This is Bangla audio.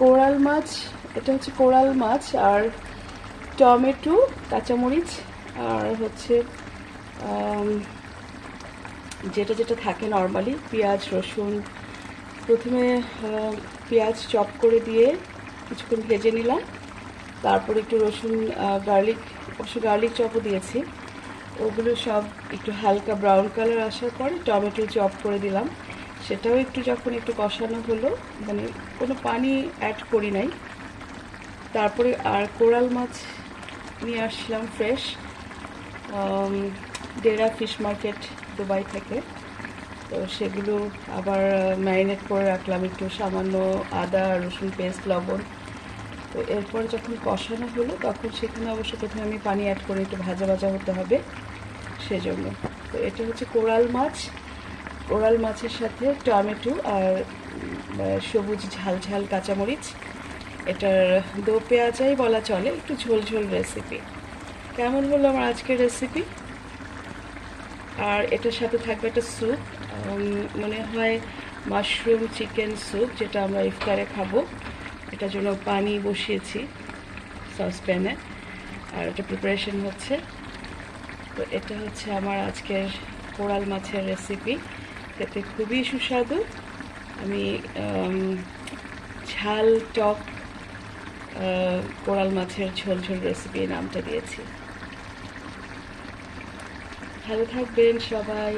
কোরাল মাছ, এটা হচ্ছে কোরাল মাছ আর টমেটো, কাঁচামরিচ আর হচ্ছে যেটা যেটা থাকে নর্মালি পেঁয়াজ, রসুন। প্রথমে পেঁয়াজ চপ করে দিয়ে কিছুক্ষণ ভেজে নিলাম। তারপর একটু রসুন গার্লিক অবশ্য গার্লিক চপও দিয়েছি। ওগুলো সব একটু হালকা ব্রাউন কালার আসার পরে টমেটো চপ করে দিলাম। সেটাও একটু যখন একটু কষানো হলো মানে কোনো পানি অ্যাড করি নাই। তারপরে আর কোরাল মাছ নিয়ে আসছিলাম fresh Deira fish market Dubai থেকে। তো সেগুলো আবার ম্যারিনেট করে রাখলাম একটু সামান্য আদা, রসুন পেস্ট লবণ। তো এরপর যখন কষানো হলো, তখন সেখানে অবশ্য প্রথমে আমি পানি অ্যাড করে একটু ভাজা ভাজা হতে হবে সেজন্য। তো এটা হচ্ছে কোরাল মাছ। কোরাল মাছের সাথে টমেটো আর সবুজ ঝাল ঝাল কাঁচামরিচ। এটার দো পেঁয়াজাই বলা চলে, একটু ঝোল ঝোল রেসিপি কেমন হলো আমার আজকের রেসিপি আর এটার সাথে থাকবে একটা স্যুপ মনে হয় মাশরুম চিকেন স্যুপ যেটা আমরা ইফতারে খাব। এটার জন্য পানি বসিয়েছি সসপ্যানে আর এটা প্রিপারেশন হচ্ছে। তো এটা হচ্ছে আমার আজকের কোরাল মাছের রেসিপি খেতে খুবই সুস্বাদু। আমি ঝাল, টক কোরাল মাছের ঝোল ঝোল রেসিপি নামটা দিয়েছি। ভালো থাকবেন সবাই।